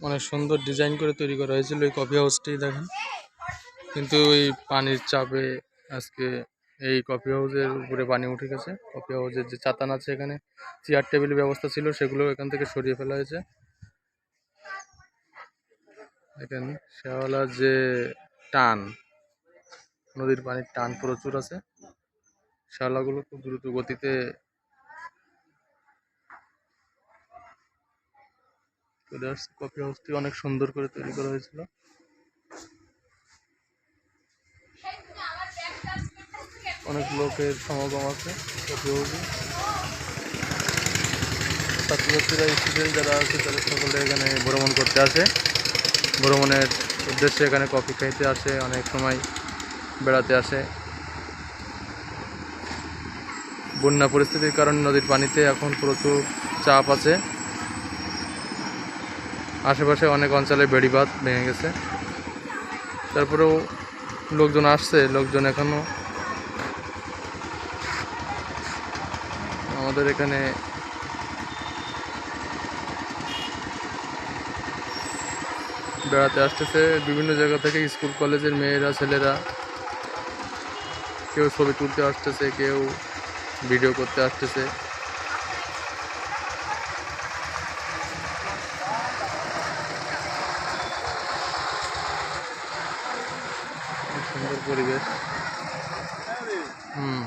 অনেক সুন্দর ডিজাইন করে তৈরি করা হয়েছিল এই কফি হাউসটি দেখেন। কিন্তু এই পানির চাপে আজকে এই কফি হাউসের উপরে পানি উঠে গেছে। কফি হাউসের যে চাতান আছে এখানে চেয়ার টেবিলের ব্যবস্থা ছিল, সেগুলো এখান থেকে সরিয়ে ফেলা হয়েছে। দেখেন, শেওয়ালার যে টান, নদীর পানির টান প্রচুর আছে। শ্যাওলাগুলো খুব দ্রুত গতিতে আসছে কফি হাউসটি অনেক সুন্দর করে তৈরি করা হয়েছিল। অনেক লোকের সমাগম আছে কফি হাউসে ছাত্রছাত্রীরা স্টুডেন্ট যারা আছে, তাদের সকলে এখানে ভ্রমণ করতে আসে। ভ্রমণের উদ্দেশ্যে এখানে কফি খাইতে আসে, অনেক সময় বেড়াতে আসে। বন্যা পরিস্থিতির কারণে নদীর পানিতে এখন প্রচুর চাপ আছে। আশেপাশে অনেক অঞ্চলে বেড়িবাঁধ ভেঙে গেছে। তারপরেও লোকজন আসছে, লোকজন এখনও। আমাদের এখানে বেড়াতে আসতেছে। বিভিন্ন জায়গা থেকে স্কুল কলেজের মেয়েরা, ছেলেরা কেউ ছবি তুলতে আসতেছে, কেউ ভিডিও করতে আসতেছে। সুন্দর পরিবেশ। হুম।